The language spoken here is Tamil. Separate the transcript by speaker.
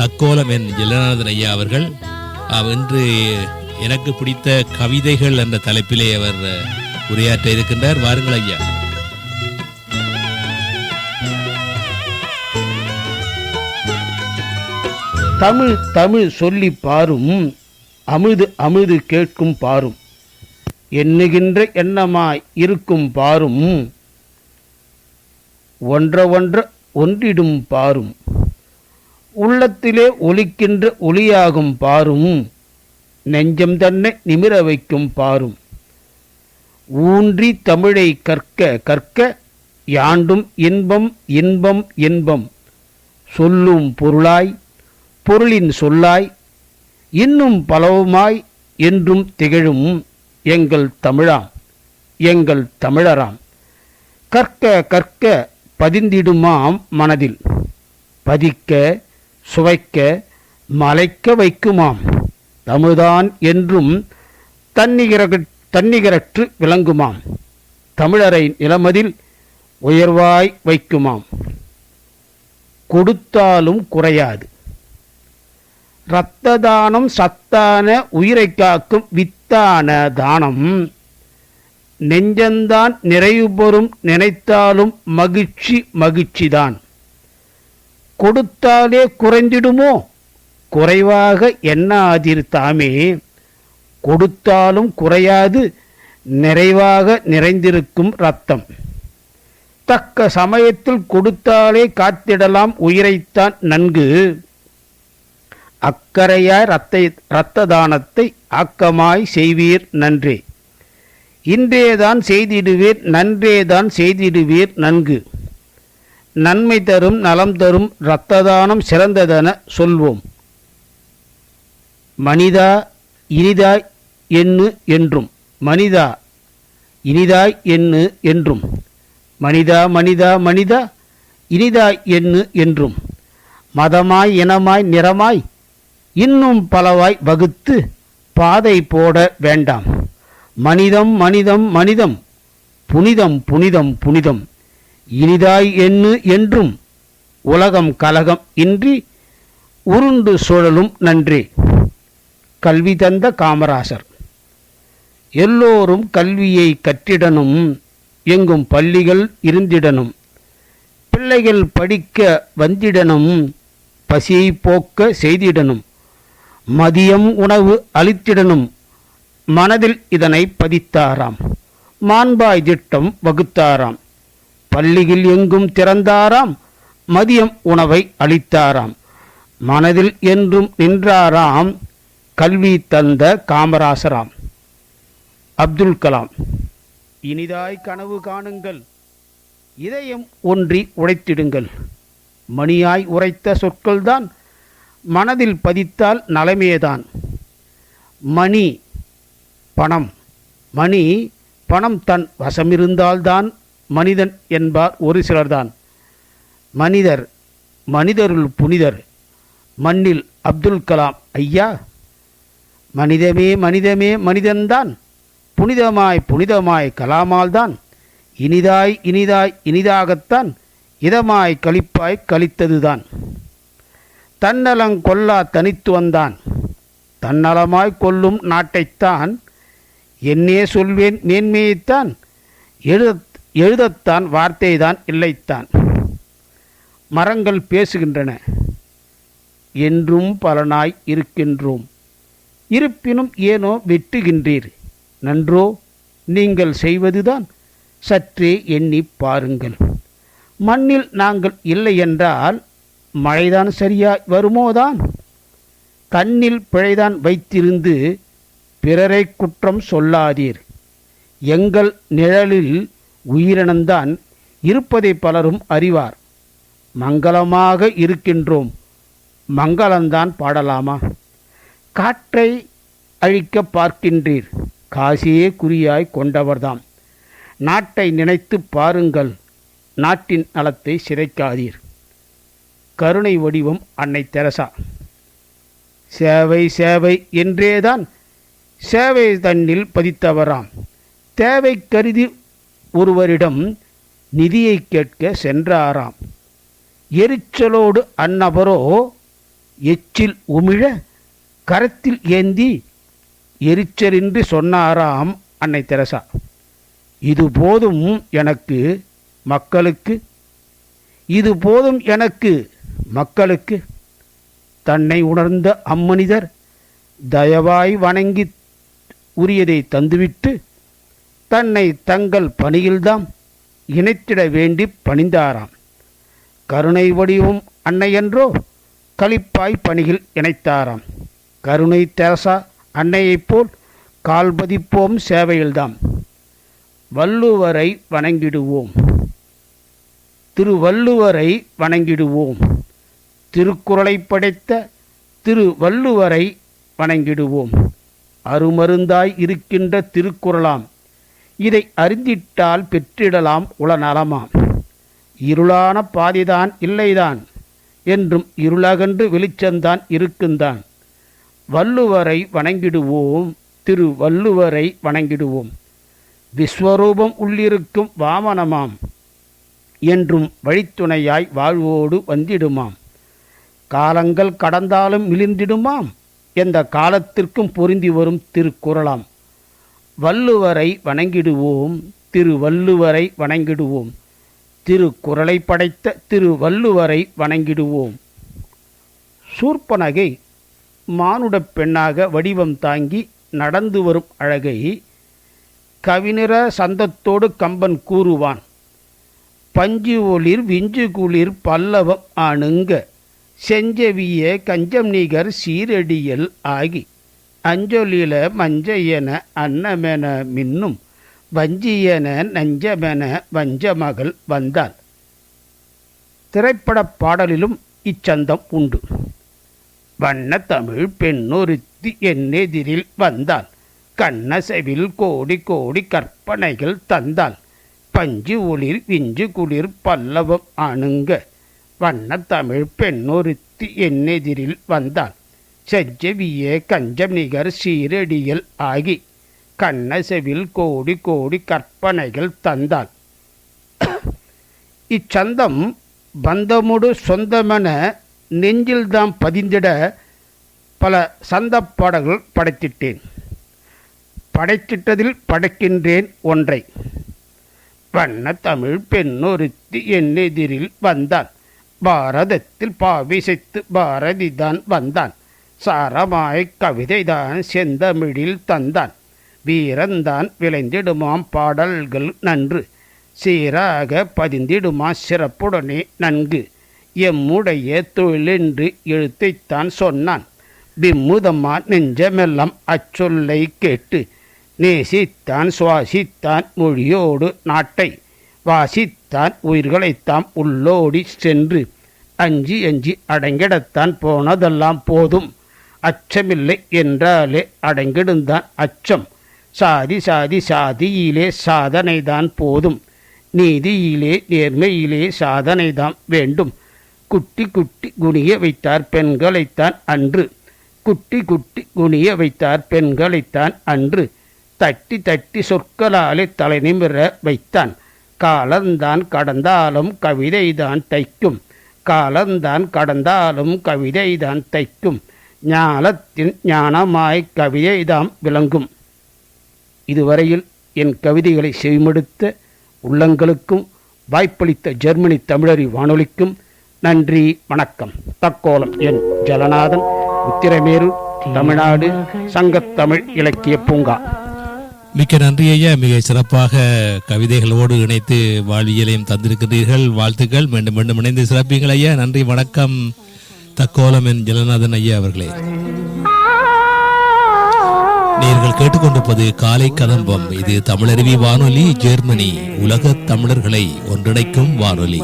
Speaker 1: தக்கோலம் என் ஜெலநாதன் ஐயா அவர்கள். இன்று எனக்கு பிடித்த கவிதைகள் என்ற தலைப்பிலே அவர் உரையாற்ற இருக்கின்றார். வாருங்கள் ஐயா.
Speaker 2: தமிழ் தமிழ் சொல்லி பாரும். அமுது அமுது கேட்கும் பாரும். எண்ணுகின்ற எண்ணமாய் இருக்கும் பாரும். ஒன்ற ஒன்ற ஒன்றிடும் பாரும். உள்ளத்திலே ஒலிக்கின்ற ஒளியாகும் பாரும் நெஞ்சம் தன்னை நிமிர வைக்கும் பாரும். ஊன்றி தமிழை கற்க கற்க யாண்டும் இன்பம் இன்பம் இன்பம். சொல்லும் பொருளாய் பொருளின் சொல்லாய் இன்னும் பலவுமாய் என்றும் திகழும் எங்கள் தமிழாம் எங்கள் தமிழராம். கற்க கற்க பதிந்திடுமாம் மனதில். பதிக்க சுவைக்க மலைக்க வைக்குமாம். தமிழ்தான் என்றும் தன்னிகர தன்னிகரற்று விளங்குமாம். தமிழரை நிலமதில் உயர்வாய் வைக்குமாம். கொடுத்தாலும் குறையாது. இரத்த தானம் சத்தான உயிரை காக்கும் வித்தான தானம். நெஞ்சந்தான் நிறைவு பெறும் நினைத்தாலும் மகிழ்ச்சி மகிழ்ச்சிதான். கொடுத்தாலே குறைந்திடுமோ? குறைவாக எண்ணாதிர் தாமே கொடுத்தாலும் குறையாது நிறைவாக நிறைந்திருக்கும் ரத்தம் தக்க சமயத்தில் கொடுத்தாலே காத்திடலாம் உயிரைத்தான் நன்கு. அக்கறையாய் ரத்தை இரத்த தானத்தை ஆக்கமாய் செய்வீர் நன்றே. இன்றேதான் செய்திடுவீர் நன்றேதான் செய்திடுவீர் நன்கு. நன்மை தரும் நலம் தரும் இரத்த தானம் சிறந்ததென சொல்வோம். மனிதா இனிதாய் எண்ணு என்றும் மனிதா இனிதாய் எண்ணு என்றும் மனிதா மனிதா மனிதா இனிதாய் எண்ணு என்றும் மதமாய் இனமாய் நிறமாய் இன்னும் பலவாய் வகுத்து பாதை போட வேண்டாம். மனிதம் மனிதம் மனிதம் புனிதம் புனிதம் புனிதம். இனிதாய் எண்ணு என்றும் உலகம் கலகம் இன்றி உருண்டு சுழலும் நன்றி. கல்வி தந்த காமராசர். எல்லோரும் கல்வியை கற்றிடனும் எங்கும் பள்ளிகள் இருந்திடனும் பிள்ளைகள் படிக்க வந்திடனும் பசியை போக்க செய்திடனும் மதியம் உணவு அளித்திடனும் மனதில் இதனை பதித்தாராம் மாண்பாய் திட்டம் வகுத்தாராம். பள்ளியில் எங்கும் திறந்தாராம் மதியம் உணவை அளித்தாராம். மனதில் என்றும் நின்றாராம் கல்வி தந்த காமராசராம். அப்துல் கலாம் இனிதாய் கனவு காணுங்கள் இதயம் ஒன்றி உழைத்திடுங்கள் மணியாய் உரைத்த சொற்கள்தான் மனதில் பதித்தால் நலமேதான். மணி பணம். மணி பணம் தன் வசமிருந்தால்தான் மனிதன் என்பார் ஒரு சிலர்தான். மனிதர் மனிதருள் புனிதர் மண்ணில் அப்துல் கலாம். ஐயா மனிதமே மனிதமே மனிதன்தான். புனிதமாய் புனிதமாய் கலாமால்தான். இனிதாய் இனிதாய் இனிதாகத்தான். இதமாய் களிப்பாய் கழித்ததுதான் தன்னலங் கொல்லா தனித்துவந்தான் தன்னலமாய் கொல்லும் நாட்டைத்தான். என்னே சொல்வேன் மேன்மையைத்தான் எழுத எழுதத்தான் வார்த்தைதான் இல்லைத்தான். மரங்கள் பேசுகின்றன. என்றும் பலனாய் இருக்கின்றோம். இருப்பினும் ஏனோ வெட்டுகின்றீர். நன்றோ நீங்கள் செய்வதுதான். சற்றே எண்ணி பாருங்கள். மண்ணில் நாங்கள் இல்லை என்றால் மழைதான் சரியாய் வருமோதான்? கண்ணில் பிழைதான் வைத்திருந்து பிறரை குற்றம் சொல்லாதீர். எங்கள் நிழலில் உயிரினந்தான் இருப்பதை பலரும் அறிவார். மங்களமாக இருக்கின்றோம். மங்களந்தான் பாடலாமா? காற்றை அழிக்க பார்க்கின்றீர். காசியே குறியாய் கொண்டவர்தாம். நாட்டை நினைத்து பாருங்கள். நாட்டின் நலத்தை சிதைக்காதீர். கருணை வடிவம் அன்னை தெரசா. சேவை சேவை என்றேதான். சேவை தன்னில் பதித்தவராம். தேவை கருதி ஒருவரிடம் நிதியை கேட்க சென்றாராம். எரிச்சலோடு அந்நபரோ எச்சில் உமிழ கரத்தில் ஏந்தி எரிச்சலின்றி சொன்னாராம் அன்னை தெரசா. இது போதும் எனக்கு மக்களுக்கு. இது போதும் எனக்கு மக்களுக்கு. தன்னை உணர்ந்த அம்மனிதர் தயவாய் வணங்கி உரியதை தந்துவிட்டு தன்னை தங்கள் பணியில்தாம் இணைத்திட வேண்டி பணிந்தாராம். கருணை வடிவும் அன்னையன்றோ களிப்பாய் பணியில் இணைத்தாராம். கருணை தெரசா அன்னையைப் போல் கால்பதிப்போம் சேவையில்தாம் வள்ளுவரை வணங்கிடுவோம். திருவள்ளுவரை வணங்கிடுவோம். திருக்குறளை படைத்த திருவள்ளுவரை வணங்கிடுவோம். அருமருந்தாய் இருக்கின்ற திருக்குறளாம். இதை அறிந்திட்டால் பெற்றிடலாம் உளநலமாம் இருளான பாதிதான் இல்லைதான் என்றும் இருளகன்று வெளிச்சந்தான் இருக்குந்தான் வள்ளுவரை வணங்கிடுவோம் திரு வள்ளுவரை வணங்கிடுவோம். விஸ்வரூபம் உள்ளிருக்கும் வாமனமாம் என்றும் வழித்துணையாய் வாழ்வோடு வந்திடுமாம். காலங்கள் கடந்தாலும் மிளிர்ந்திடுமாம் எந்த காலத்திற்கும் பொருந்தி வரும் திருக்குறளாம். வள்ளுவரை வணங்கிடுவோம் திரு வள்ளுவரை வணங்கிடுவோம். திருக்குறளை படைத்த திரு வள்ளுவரை வணங்கிடுவோம். சூர்ப்பனகை மானுடப் பெண்ணாக வடிவம் தாங்கி நடந்து வரும் அழகை கவிநிற சந்தத்தோடு கம்பன் கூறுவான். பஞ்சு ஒளிர் விஞ்சு குளிர் பல்லவம் ஆணுங்க செஞ்சவிய கஞ்சம் நிகர் சீரடியல் ஆகி. அஞ்சொலியில மஞ்சையன அன்னமென மின்னும் வஞ்சியன நஞ்சமென வஞ்சமகள் வந்தாள். திரைப்படப் பாடலிலும் இச்சந்தம் உண்டு. வண்ண தமிழ் பெண்ணொருத்தி என்னெதிரில் வந்தாள். கண்ணசெவில் கோடி கோடி கற்பனைகள் தந்தாள். பஞ்சு ஒளிர் விஞ்சு குளிர் பல்லவம் அணுங்க வண்ண தமிழ் பெண்ணொருத்தி என்னெதிரில் வந்தாள். செஞ்சவிய கஞ்சம் நிகர் சீரடியல் ஆகி கண்ணசெவில் கோடி கோடி கற்பனைகள் தந்தாள். இச்சந்தம் பந்தமுடு சொந்தமென நெஞ்சில்தான் பதிந்திட பல சந்த பாடல்கள் படைத்திட்டேன். படைத்திட்டதில் படைக்கின்றேன் ஒன்றை. வண்ண தமிழ் பெண்ணொருத்தி என் எதிரில் வந்தான். பாரதத்தில் பாவிசைத்து பாரதிதான் வந்தான். சாரமாய் கவிதைதான் செந்தமிழில் தந்தான். வீரந்தான் விளைந்திடுமாம் பாடல்கள் நன்று. சீராக பதிந்திடுமா சிறப்புடனே நன்கு. எம்முடைய தொழிலென்று எழுத்தைத்தான் சொன்னான். விம்முதம்மா நெஞ்சமெல்லாம் அச்சொல்லை கேட்டு நேசித்தான் சுவாசித்தான் மொழியோடு நாட்டை. வாசித்தான் உயிர்களைத்தாம் உள்ளோடி சென்று அஞ்சி அஞ்சி அடங்கிடத்தான் போனதெல்லாம் போதும். அச்சமில்லை என்றாலே அடங்கிடுந்தான் அச்சம். சாதி சாதி சாதியிலே சாதனைதான் போதும். நீதியிலே நேர்மையிலே சாதனைதான் வேண்டும். குட்டி குட்டி குனிய வைத்தார் பெண்களைத்தான் அன்று. குட்டி குட்டி குனிய வைத்தார் பெண்களைத்தான் அன்று. தட்டி தட்டி சொற்களாலே தலை நிமிர வைத்தான். காலந்தான் கடந்தாலும் கவிதைதான் தைக்கும். காலந்தான் கடந்தாலும் கவிதைதான் தைக்கும். ஞானத்தின் ஞானமாய் கவிதைதாம் விளங்கும். இதுவரையில் என் கவிதைகளை செவிமடுத்த உள்ளங்களுக்கும் வாய்ப்பளித்த ஜெர்மனி தமிழறி வானொலிக்கும் நன்றி வணக்கம். தக்கோலம் என் ஜலநாதன் உத்திரமேரு தமிழ்நாடு சங்கத்தமிழ் இலக்கிய பூங்கா.
Speaker 1: மிக்க நன்றி ஐயா. மிக சிறப்பாக கவிதைகளோடு இணைத்து வாழ்வியலையும் தந்திருக்கிறீர்கள். வாழ்த்துக்கள். மீண்டும் மீண்டும் இணைந்து சிறப்பீங்கள் ஐயா. நன்றி வணக்கம். தக்கோலம் என் ஜலநாதன் ஐயா அவர்களே. நீங்கள் கேட்டுக்கொண்டிருப்பது காலை கதம்பம். இது தமிழருவி வானொலி ஜெர்மனி. உலக தமிழர்களை ஒன்றிணைக்கும் வானொலி.